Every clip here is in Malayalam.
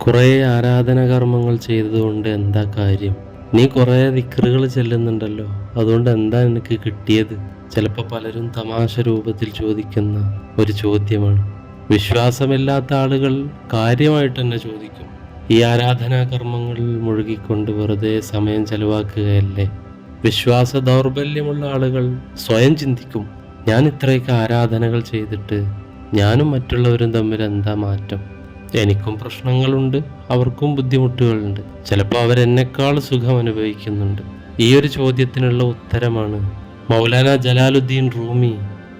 കുറേ ആരാധനാകർമ്മങ്ങൾ ചെയ്തതുകൊണ്ട് എന്താ കാര്യം? നീ കുറേ ദിക്കറുകൾ ചെല്ലുന്നുണ്ടല്ലോ. അതുകൊണ്ട് എന്താ നിനക്ക് കിട്ടിയത്? ചിലപ്പോൾ പലരും തമാശ രൂപത്തിൽ ചോദിക്കുന്ന ഒരു ചോദ്യമാണ്. വിശ്വാസമില്ലാത്ത ആളുകൾ കാര്യമായിട്ട് തന്നെ ചോദിക്കും. ഈ ആരാധനാകർമ്മങ്ങളിൽ മുഴുകിക്കൊണ്ട് വെറുതെ സമയം ചെലവാക്കുകയല്ലേ? വിശ്വാസ ദൗർബല്യമുള്ള ആളുകൾ സ്വയം ചിന്തിക്കും. ഞാൻ ഇത്രയൊക്കെ ആരാധനകൾ ചെയ്തിട്ട് ഞാനും മറ്റുള്ളവരും തമ്മിൽ എന്താ മാറ്റം? എനിക്കും പ്രശ്നങ്ങളുണ്ട് അവർക്കും ബുദ്ധിമുട്ടുകളുണ്ട്. ചിലപ്പോൾ അവരെന്നെക്കാൾ സുഖം അനുഭവിക്കുന്നുണ്ട്. ഈ ഒരു ചോദ്യത്തിനുള്ള ഉത്തരമാണ് മൗലാന ജലാലുദ്ദീൻ റൂമി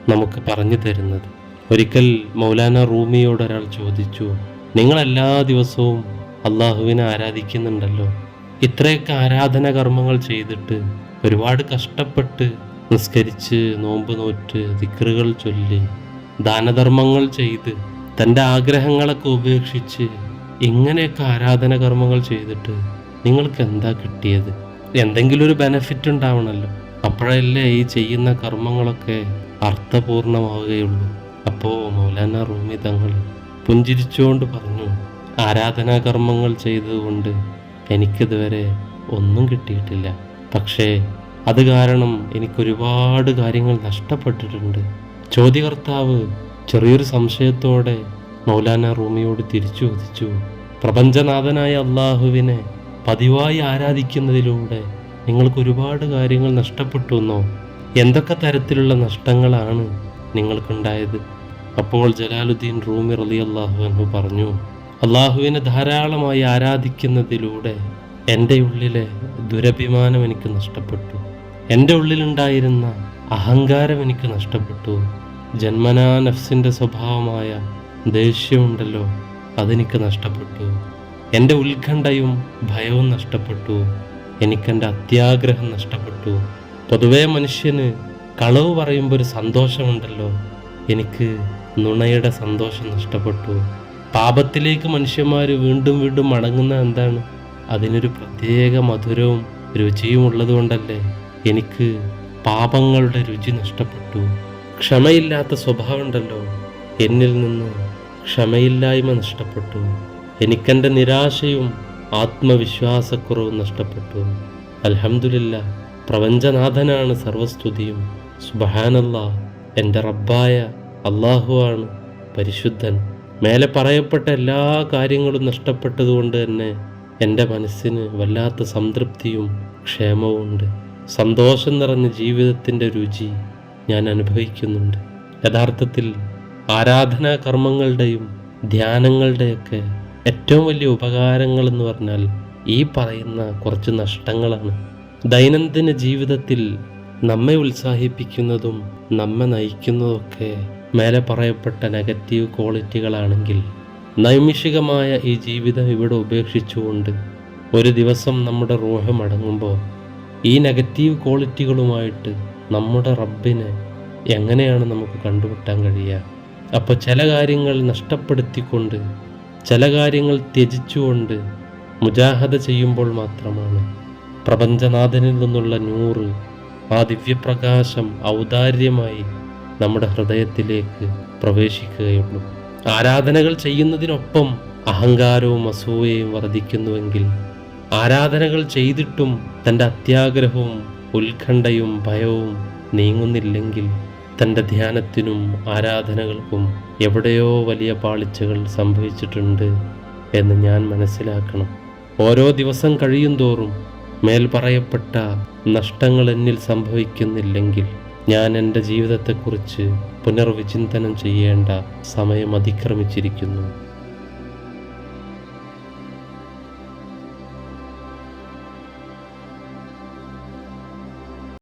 നമുക്ക് പറഞ്ഞു തരുന്നത്. ഒരിക്കൽ മൗലാന റൂമിയോട് ഒരാൾ ചോദിച്ചു നിങ്ങൾ എല്ലാ ദിവസവും അള്ളാഹുവിനെ ആരാധിക്കുന്നുണ്ടല്ലോ? ഇത്രയൊക്കെ ആരാധന കർമ്മങ്ങൾ ചെയ്തിട്ട് ഒരുപാട് കഷ്ടപ്പെട്ട് നിസ്കരിച്ച് നോമ്പ് നോറ്റ് ദിക്റുകൾ ചൊല്ലി ദാനധർമ്മങ്ങൾ ചെയ്ത് തന്റെ ആഗ്രഹങ്ങളൊക്കെ ഉപേക്ഷിച്ച് ഇങ്ങനെയൊക്കെ ആരാധന കർമ്മങ്ങൾ ചെയ്തിട്ട് നിങ്ങൾക്ക് എന്താ കിട്ടിയത്? എന്തെങ്കിലും ഒരു ബെനഫിറ്റ് ഉണ്ടാവണമല്ലോ അപ്പോഴല്ലേ ഈ ചെയ്യുന്ന കർമ്മങ്ങളൊക്കെ അർത്ഥപൂർണമാവുകയുള്ളൂ. അപ്പോൾ മൗലാന റൂമി തങ്ങൾ പുഞ്ചിരിച്ചുകൊണ്ട് പറഞ്ഞു ആരാധനാ കർമ്മങ്ങൾ ചെയ്തതുകൊണ്ട് എനിക്കിതുവരെ ഒന്നും കിട്ടിയിട്ടില്ല. പക്ഷേ അത് കാരണം എനിക്കൊരുപാട് കാര്യങ്ങൾ നഷ്ടപ്പെട്ടിട്ടുണ്ട്. ചോദ്യകർത്താവ് ചെറിയൊരു സംശയത്തോടെ മൗലാന റൂമിയോട് തിരിച്ചു ചോദിച്ചു. പ്രപഞ്ചനാഥനായ അള്ളാഹുവിനെ പതിവായി ആരാധിക്കുന്നതിലൂടെ നിങ്ങൾക്ക് ഒരുപാട് കാര്യങ്ങൾ നഷ്ടപ്പെട്ടു എന്നോ? എന്തൊക്കെ തരത്തിലുള്ള നഷ്ടങ്ങളാണ് നിങ്ങൾക്കുണ്ടായത്? അപ്പോൾ ജലാലുദ്ദീൻ റൂമി റലി അള്ളാഹു പറഞ്ഞു അള്ളാഹുവിനെ ധാരാളമായി ആരാധിക്കുന്നതിലൂടെ എന്റെ ഉള്ളിലെ ദുരഭിമാനം എനിക്ക് നഷ്ടപ്പെട്ടു. എന്റെ ഉള്ളിലുണ്ടായിരുന്ന അഹങ്കാരം എനിക്ക് നഷ്ടപ്പെട്ടു. ജന്മനാ നഫ്സിന്റെ സ്വഭാവമായ ദേഷ്യമുണ്ടല്ലോ അതെനിക്ക് നഷ്ടപ്പെട്ടു. എന്റെ ഉത്കണ്ഠയും ഭയവും നഷ്ടപ്പെട്ടു. എനിക്കെന്റെ അത്യാഗ്രഹം നഷ്ടപ്പെട്ടു. പൊതുവേ മനുഷ്യന് കളവ് പറയുമ്പോൾ ഒരു സന്തോഷമുണ്ടല്ലോ. എനിക്ക് നുണയുടെ സന്തോഷം നഷ്ടപ്പെട്ടു. പാപത്തിലേക്ക് മനുഷ്യന്മാർ വീണ്ടും വീണ്ടും മടങ്ങുന്ന എന്താണ്? അതിനൊരു പ്രത്യേക മധുരവും രുചിയും ഉള്ളതുകൊണ്ടല്ലേ എനിക്ക് പാപങ്ങളുടെ രുചി നഷ്ടപ്പെട്ടു. ക്ഷമയില്ലാത്ത സ്വഭാവമുണ്ടല്ലോ. എന്നിൽ നിന്ന് ക്ഷമയില്ലായ്മ നഷ്ടപ്പെട്ടു. എനിക്കെന്റെ നിരാശയും ആത്മവിശ്വാസക്കുറവും നഷ്ടപ്പെട്ടു. അൽഹംദുലില്ല പ്രപഞ്ചനാഥനാണ് സർവസ്തുതിയും. സുബഹാനല്ല എന്റെ റബ്ബായ അള്ളാഹുവാണ് പരിശുദ്ധൻ. മേലെ പറയപ്പെട്ട എല്ലാ കാര്യങ്ങളും നഷ്ടപ്പെട്ടതുകൊണ്ട് തന്നെ എന്റെ മനസ്സിന് വല്ലാത്ത സംതൃപ്തിയും ക്ഷേമവും ഉണ്ട് സന്തോഷം നിറഞ്ഞ ജീവിതത്തിന്റെ രുചി ഞാൻ അനുഭവിക്കുന്നുണ്ട്. യഥാർത്ഥത്തിൽ ആരാധനാ കർമ്മങ്ങളുടെയും ധ്യാനങ്ങളുടെയൊക്കെ ഏറ്റവും വലിയ ഉപകാരങ്ങൾ എന്ന് പറഞ്ഞാൽ ഈ പറയുന്ന കുറച്ച് നഷ്ടങ്ങളാണ്. ദൈനംദിന ജീവിതത്തിൽ നമ്മെ ഉത്സാഹിപ്പിക്കുന്നതും നമ്മെ നയിക്കുന്നതൊക്കെ മേലെ പറയപ്പെട്ട നെഗറ്റീവ് ക്വാളിറ്റികളാണെങ്കിൽ നൈമിഷികമായ ഈ ജീവിതം ഇവിടെ ഉപേക്ഷിച്ചുകൊണ്ട് ഒരു ദിവസം നമ്മുടെ റൂഹം അടങ്ങുമ്പോൾ ഈ നെഗറ്റീവ് ക്വാളിറ്റികളുമായിട്ട് നമ്മുടെ റബ്ബിനെ എങ്ങനെയാണ് നമുക്ക് കണ്ടുമുട്ടാൻ കഴിയുക? അപ്പോൾ ചില കാര്യങ്ങൾ നഷ്ടപ്പെടുത്തിക്കൊണ്ട് ചില കാര്യങ്ങൾ ത്യജിച്ചുകൊണ്ട് മുജാഹദ ചെയ്യുമ്പോൾ മാത്രമാണ് പ്രപഞ്ചനാഥനിൽ നിന്നുള്ള നൂറ് ആ ദിവ്യപ്രകാശം ഔദാര്യമായി നമ്മുടെ ഹൃദയത്തിലേക്ക് പ്രവേശിക്കുകയുള്ളൂ. ആരാധനകൾ ചെയ്യുന്നതിനൊപ്പം അഹങ്കാരവും അസൂയയും വർദ്ധിക്കുന്നുവെങ്കിൽ ആരാധനകൾ ചെയ്തിട്ടും തന്റെ അത്യാഗ്രഹവും ഉത്കണ്ഠയും ഭയവും നീങ്ങുന്നില്ലെങ്കിൽ തന്റെ ധ്യാനത്തിനും ആരാധനകൾക്കും എവിടെയോ വലിയ പാളിച്ചകൾ സംഭവിച്ചിട്ടുണ്ട് എന്ന് ഞാൻ മനസ്സിലാക്കണം. ഓരോ ദിവസം കഴിയും തോറും മേൽ പറയപ്പെട്ട നഷ്ടങ്ങൾ എന്നിൽ സംഭവിക്കുന്നില്ലെങ്കിൽ ഞാൻ എന്റെ ജീവിതത്തെക്കുറിച്ച് പുനർവിചിന്തനം ചെയ്യേണ്ട സമയം അതിക്രമിച്ചിരിക്കുന്നു.